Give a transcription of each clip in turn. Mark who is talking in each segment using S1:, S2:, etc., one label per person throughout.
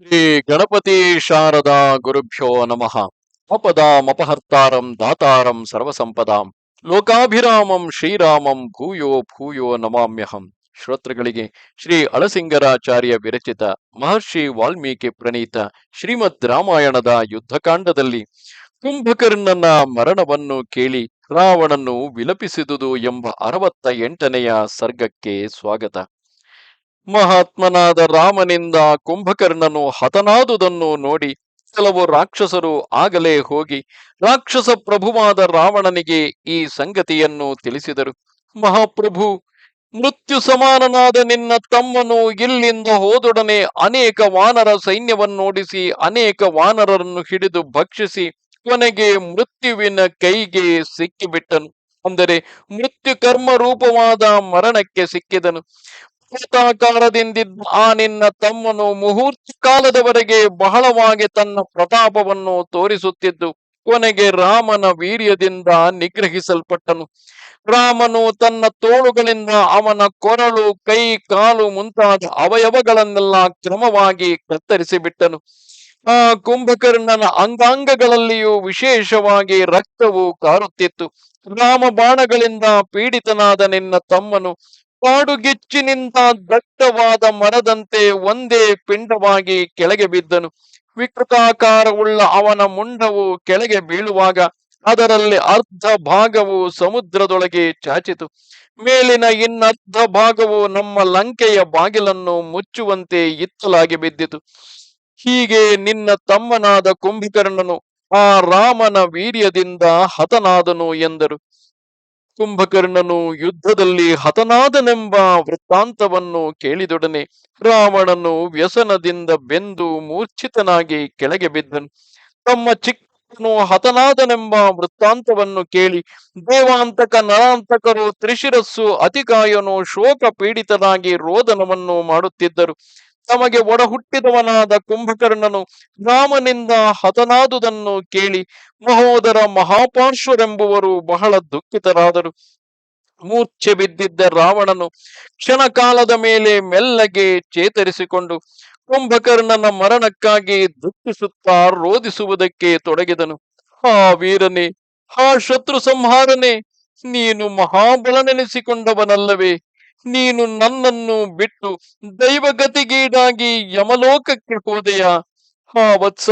S1: ಶ್ರೀ ಗಣಪತಿ ಶಾರದಾ ಗುರುಭ್ಯೋ ನಮಃ. ಅಪದಾಮಪಹರ್ತಾರಂ ದಾತಾರಂ ಸರ್ವಸಂಪದಾಂ. ಲೋಕಾಭಿರಾಮಂ ಶ್ರೀರಾಮಂ ಭೂಯೋ ಭೂಯೋ ನಮಾಮ್ಯಹಂ. ಶ್ರೋತೃಗಳಿಗೆ ಶ್ರೀ ಅಳಸಿಂಗರಾಚಾರ್ಯ ವಿರಚಿತ ಮಹರ್ಷಿ ವಾಲ್ಮೀಕಿ ಪ್ರಣೀತ ಶ್ರೀಮದ್ ರಾಮಾಯಣದ ಯುದ್ಧಕಾಂಡದಲ್ಲಿ ಕುಂಭಕರ್ಣನ ಮರಣವನ್ನು ಕೇಳಿ ರಾವಣನ್ನು ವಿಲಪಿಸಿದುದು ಎಂಬ ಅರವತ್ತ ಎಂಟನೆಯ ಸರ್ಗಕ್ಕೆ ಸ್ವಾಗತ. ಮಹಾತ್ಮನಾದ ರಾಮನಿಂದ ಕುಂಭಕರ್ಣನು ಹತನಾದುದನ್ನು ನೋಡಿ ಕೆಲವು ರಾಕ್ಷಸರು ಆಗಲೇ ಹೋಗಿ ರಾಕ್ಷಸ ಪ್ರಭುವಾದ ರಾವಣನಿಗೆ ಈ ಸಂಗತಿಯನ್ನು ತಿಳಿಸಿದರು. ಮಹಾಪ್ರಭು, ಮೃತ್ಯು ಸಮಾನನಾದ ನಿನ್ನ ತಮ್ಮನು ಇಲ್ಲಿಂದ ಹೋದೊಡನೆ ಅನೇಕ ವಾನರ ಸೈನ್ಯವನ್ನೋಡಿಸಿ ಅನೇಕ ವಾನರರನ್ನು ಹಿಡಿದು ಭಕ್ಷಿಸಿ ಕೊನೆಗೆ ಮೃತ್ಯುವಿನ ಕೈಗೆ ಸಿಕ್ಕಿಬಿಟ್ಟನು. ಅಂದರೆ ಮೃತ್ಯು ಕರ್ಮ ರೂಪವಾದ ಮರಣಕ್ಕೆ ಸಿಕ್ಕಿದನು. ಭೂತಾಕಾರದಿಂದಿದ್ದ ಆ ನಿನ್ನ ತಮ್ಮನು ಮುಹೂರ್ತ ಕಾಲದವರೆಗೆ ಬಹಳವಾಗಿ ತನ್ನ ಪ್ರತಾಪವನ್ನು ತೋರಿಸುತ್ತಿದ್ದು, ಕೊನೆಗೆ ರಾಮನ ವೀರ್ಯದಿಂದ ನಿಗ್ರಹಿಸಲ್ಪಟ್ಟನು. ರಾಮನು ತನ್ನ ತೋಳುಗಳಿಂದ ಅವನ ಕೊರಳು, ಕೈ, ಕಾಲು ಮುಂತಾದ ಅವಯವಗಳನ್ನೆಲ್ಲ ಕ್ರಮವಾಗಿ ಕತ್ತರಿಸಿಬಿಟ್ಟನು. ಆ ಕುಂಭಕರ್ಣನ ಅಂಗಾಂಗಗಳಲ್ಲಿಯೂ ವಿಶೇಷವಾಗಿ ರಕ್ತವು ಕಾರುತ್ತಿತ್ತು. ರಾಮ ಬಾಣಗಳಿಂದ ಪೀಡಿತನಾದ ನಿನ್ನ ತಮ್ಮನು ಕಾಡುಗಿಚ್ಚಿನಿಂದ ದಟ್ಟವಾದ ಮರದಂತೆ ಒಂದೇ ಪಿಂಡವಾಗಿ ಕೆಳಗೆ ಬಿದ್ದನು. ವಿಕೃತಾಕಾರವುಳ್ಳ ಅವನ ಮುಂಡವು ಕೆಳಗೆ ಬೀಳುವಾಗ ಅದರಲ್ಲಿ ಅರ್ಧ ಭಾಗವು ಸಮುದ್ರದೊಳಗೆ ಚಾಚಿತು. ಮೇಲಿನ ಇನ್ನರ್ಧ ಭಾಗವು ನಮ್ಮ ಲಂಕೆಯ ಬಾಗಿಲನ್ನು ಮುಚ್ಚುವಂತೆ ಇತ್ತಲಾಗಿ ಬಿದ್ದಿತು. ಹೀಗೆ ನಿನ್ನ ತಮ್ಮನಾದ ಕುಂಭಕರ್ಣನು ಆ ರಾಮನ ವೀರ್ಯದಿಂದ ಹತನಾದನು ಎಂದರು. ಕುಂಭಕರ್ಣನು ಯುದ್ಧದಲ್ಲಿ ಹತನಾದನೆಂಬ ವೃತ್ತಾಂತವನ್ನು ಕೇಳಿದೊಡನೆ ರಾವಣನು ವ್ಯಸನದಿಂದ ಬೆಂದು ಮೂರ್ಛಿತನಾಗಿ ಕೆಳಗೆ ಬಿದ್ದನು. ತಮ್ಮ ಚಿಕ್ಕನು ಹತನಾದನೆಂಬ ವೃತ್ತಾಂತವನ್ನು ಕೇಳಿ ದೇವಾಂತಕ, ನರಾಂತಕರು, ತ್ರಿಶಿರಸ್ಸು ಅತಿಕಾಯನು ಶೋಕ ಪೀಡಿತನಾಗಿ ರೋದನವನ್ನು ಮಾಡುತ್ತಿದ್ದರು. ತಮಗೆ ಒಡಹುಟ್ಟಿದವನಾದ ಕುಂಭಕರ್ಣನು ರಾಮನಿಂದ ಹತನಾದುದನ್ನು ಕೇಳಿ ಮಹೋದರ ಮಹಾಪಾರ್ಶ್ವರೆಂಬುವರು ಬಹಳ ದುಃಖಿತರಾದರು. ಮೂರ್ಛೆ ಬಿದ್ದಿದ್ದ ರಾವಣನು ಕ್ಷಣ ಕಾಲದ ಮೇಲೆ ಮೆಲ್ಲಗೆ ಚೇತರಿಸಿಕೊಂಡು ಕುಂಭಕರ್ಣನ ಮರಣಕ್ಕಾಗಿ ದುಃಖಿಸುತ್ತಾ ರೋಧಿಸುವುದಕ್ಕೆ ತೊಡಗಿದನು. ಹಾ ವೀರನೇ, ಹಾ ಶತ್ರು ಸಂಹಾರನೆ, ನೀನು ಮಹಾಬಲನೆನಿಸಿಕೊಂಡವನಲ್ಲವೇ? ನೀನು ನನ್ನನ್ನು ಬಿಟ್ಟು ದೈವಗತಿಗೀಡಾಗಿ ಯಮಲೋಕಕ್ಕೆ ಹೋದೆಯ? ಹಾ ವತ್ಸ,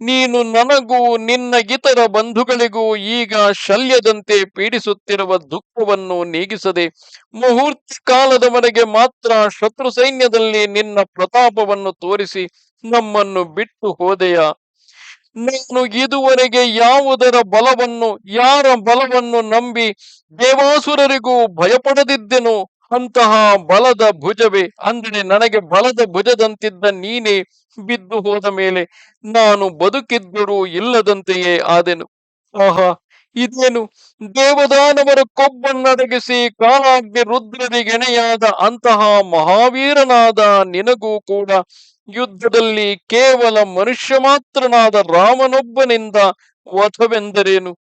S1: ನೀನು ನನಗೂ ನಿನ್ನ ಇತರ ಬಂಧುಗಳಿಗೂ ಈಗ ಶಲ್ಯದಂತೆ ಪೀಡಿಸುತ್ತಿರುವ ದುಃಖವನ್ನು ನೀಗಿಸದೆ, ಮುಹೂರ್ತ ಕಾಲದವರೆಗೆ ಮಾತ್ರ ಶತ್ರು ಸೈನ್ಯದಲ್ಲಿ ನಿನ್ನ ಪ್ರತಾಪವನ್ನು ತೋರಿಸಿ ನಮ್ಮನ್ನು ಬಿಟ್ಟು ಹೋದೆಯ? ನಾನು ಇದುವರೆಗೆ ಯಾವುದರ ಬಲವನ್ನು, ಯಾರ ಬಲವನ್ನು ನಂಬಿ ದೇವಾಸುರರಿಗೂ ಭಯಪಡದಿದ್ದೆನೋ. ಅಂತಹ ಬಲದ ಭುಜವೇ, ಅಂದರೆ ನನಗೆ ಬಲದ ಭುಜದಂತಿದ್ದ ನೀನೇ ಬಿದ್ದು ಹೋದ ಮೇಲೆ ನಾನು ಬದುಕಿದ್ದರೂ ಇಲ್ಲದಂತೆಯೇ ಆದೆನು. ಆಹಾ, ಇದೇನು ದೇವದಾನವರ ಕೊಬ್ಬನ್ನಡಗಿಸಿ ಕಾಲಾಗ್ನಿ ರುದ್ರರಿಗೆಣೆಯಾದ ಅಂತಹ ಮಹಾವೀರನಾದ ನಿನಗೂ ಕೂಡ ಯುದ್ಧದಲ್ಲಿ ಕೇವಲ ಮನುಷ್ಯ ಮಾತ್ರನಾದ ರಾಮನೊಬ್ಬನಿಂದ ವಧವೆಂದರೇನು?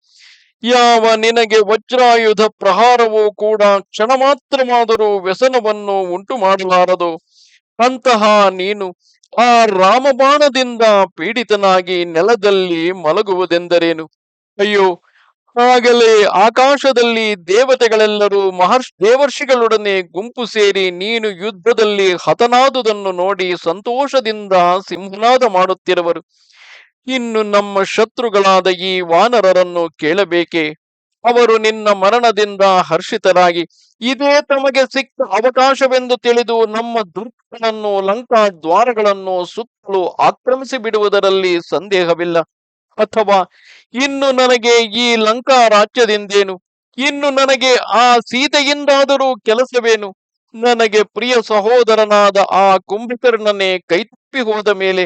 S1: ಯಾವ ನಿನಗೆ ವಜ್ರಾಯುಧ ಪ್ರಹಾರವೂ ಕೂಡ ಕ್ಷಣ ಮಾತ್ರವಾದರೂ ವ್ಯಸನವನ್ನು ಉಂಟು ಮಾಡಲಾರದು ಅಂತಹ ನೀನು ಆ ರಾಮಬಾಣದಿಂದ ಪೀಡಿತನಾಗಿ ನೆಲದಲ್ಲಿ ಮಲಗುವುದೆಂದರೇನು? ಅಯ್ಯೋ ಆಗಲೇ ಆಕಾಶದಲ್ಲಿ ದೇವತೆಗಳೆಲ್ಲರೂ ಮಹರ್ಷಿ ದೇವರ್ಷಿಗಳೊಡನೆ ಗುಂಪು ಸೇರಿ ನೀನು ಯುದ್ಧದಲ್ಲಿ ಹತನಾದುದನ್ನು ನೋಡಿ ಸಂತೋಷದಿಂದ ಸಿಂಹನಾದ ಮಾಡುತ್ತಿರುವರು. ಇನ್ನು ನಮ್ಮ ಶತ್ರುಗಳಾದ ಈ ವಾನರರನ್ನು ಕೇಳಬೇಕೆ? ಅವರು ನಿನ್ನ ಮರಣದಿಂದ ಹರ್ಷಿತರಾಗಿ, ಇದೇ ತಮಗೆ ಸಿಕ್ಕ ಅವಕಾಶವೆಂದು ತಿಳಿದು ನಮ್ಮ ದುರ್ಗಗಳನ್ನು ಲಂಕಾ ದ್ವಾರಗಳನ್ನು ಸುತ್ತಲೂ ಆಕ್ರಮಿಸಿ ಬಿಡುವುದರಲ್ಲಿ ಸಂದೇಹವಿಲ್ಲ. ಅಥವಾ ಇನ್ನು ನನಗೆ ಈ ಲಂಕಾ ರಾಜ್ಯದಿಂದೇನು? ಇನ್ನು ನನಗೆ ಆ ಸೀತೆಯಿಂದಾದರೂ ಕೆಲಸವೇನು? ನನಗೆ ಪ್ರಿಯ ಸಹೋದರನಾದ ಆ ಕುಂಭಕರ್ಣನೇ ಕೈತಪ್ಪಿ ಹೋದ ಮೇಲೆ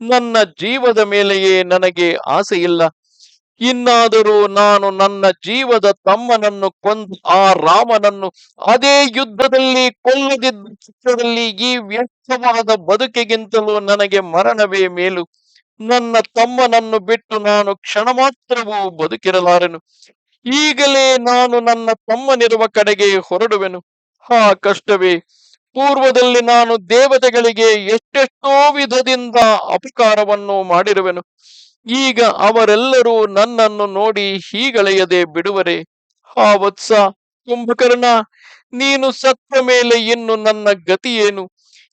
S1: ನನ್ನ ಜೀವದ ಮೇಲೆಯೇ ನನಗೆ ಆಸೆ ಇಲ್ಲ ಇನ್ನಾದರೂ ನಾನು ನನ್ನ ಜೀವದ ತಮ್ಮನನ್ನು ಕೊಂದ ಆ ರಾಮನನ್ನು ಅದೇ ಯುದ್ಧದಲ್ಲಿ ಕೊಲ್ಲದಿದ್ದ ಚಿತ್ರದಲ್ಲಿ ಈ ವ್ಯರ್ಥವಾದ ಬದುಕಿಗಿಂತಲೂ ನನಗೆ ಮರಣವೇ ಮೇಲು. ನನ್ನ ತಮ್ಮನನ್ನು ಬಿಟ್ಟು ನಾನು ಕ್ಷಣ ಮಾತ್ರವೂ ಬದುಕಿರಲಾರೆನು. ಈಗಲೇ ನಾನು ನನ್ನ ತಮ್ಮನಿರುವ ಕಡೆಗೆ ಹೊರಡುವೆನು. ಹಾ ಕಷ್ಟವೇ. ಪೂರ್ವದಲ್ಲಿ ನಾನು ದೇವತೆಗಳಿಗೆ ಎಷ್ಟೆಷ್ಟೋ ವಿಧದಿಂದ ಅಪಕಾರವನ್ನು ಮಾಡಿರುವೆನು. ಈಗ ಅವರೆಲ್ಲರೂ ನನ್ನನ್ನು ನೋಡಿ ಹೀಗಳೆಯದೆ ಬಿಡುವರೆ. ಹಾ ವತ್ಸ ಕುಂಭಕರ್ಣ, ನೀನು ಸತ್ತ ಮೇಲೆ ಇನ್ನು ನನ್ನ ಗತಿಯೇನು?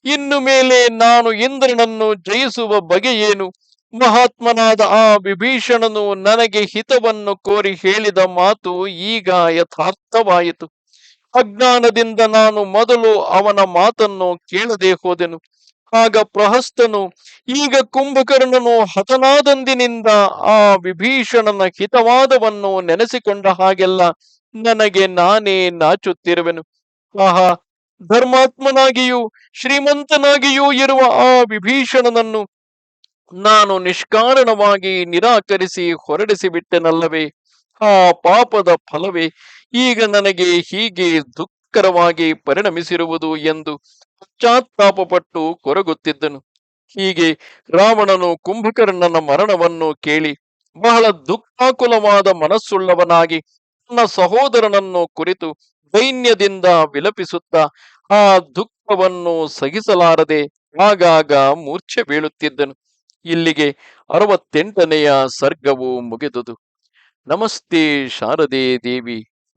S1: ಇನ್ನು ಮೇಲೆ ನಾನು ಇಂದ್ರನನ್ನು ಜಯಿಸುವ ಬಗೆಯೇನು? ಮಹಾತ್ಮನಾದ ಆ ವಿಭೀಷಣನು ನನಗೆ ಹಿತವನ್ನು ಕೋರಿ ಹೇಳಿದ ಮಾತು ಈಗ ಯಥಾರ್ಥವಾಯಿತು. ಅಜ್ಞಾನದಿಂದ ನಾನು ಮೊದಲು ಅವನ ಮಾತನ್ನು ಕೇಳದೆ ಹೋದೆನು. ಆಗ ಪ್ರಹಸ್ತನು, ಈಗ ಕುಂಭಕರ್ಣನು ಹತನಾದಂದಿನಿಂದ ಆ ವಿಭೀಷಣನ ಹಿತವಾದವನ್ನು ನೆನೆಸಿಕೊಂಡ ಹಾಗೆಲ್ಲ ನನಗೆ ನಾನೇ ನಾಚುತ್ತಿರುವೆನು. ಆಹಾ, ಧರ್ಮಾತ್ಮನಾಗಿಯೂ ಶ್ರೀಮಂತನಾಗಿಯೂ ಇರುವ ಆ ವಿಭೀಷಣನನ್ನು ನಾನು ನಿಷ್ಕಾರಣವಾಗಿ ನಿರಾಕರಿಸಿ ಹೊರಡಿಸಿಬಿಟ್ಟೆನಲ್ಲವೇ? ಆ ಪಾಪದ ಫಲವೇ? ಈಗ ನನಗೆ ಹೀಗೆ ದುಃಖರವಾಗಿ ಪರಿಣಮಿಸಿರುವುದು ಎಂದು ಪಶ್ಚಾತ್ತಾಪಪಟ್ಟು ಕೊರಗುತ್ತಿದ್ದನು. ಹೀಗೆ ರಾವಣನು ಕುಂಭಕರ್ಣನ ಮರಣವನ್ನು ಕೇಳಿ ಬಹಳ ದುಃಖಾಕುಲವಾದ ಮನಸ್ಸುಳ್ಳವನಾಗಿ ತನ್ನ ಸಹೋದರನನ್ನು ಕುರಿತು ದೈನ್ಯದಿಂದ ವಿಲಪಿಸುತ್ತಾ ಆ ದುಃಖವನ್ನು ಸಹಿಸಲಾರದೆ ಆಗಾಗ ಮೂರ್ಛೆ ಬೀಳುತ್ತಿದ್ದನು. ಇಲ್ಲಿಗೆ ಅರವತ್ತೆಂಟನೆಯ ಸರ್ಗವು ಮುಗಿದುದು. ನಮಸ್ತೆ ಶಾರದೆ ದೇವಿ.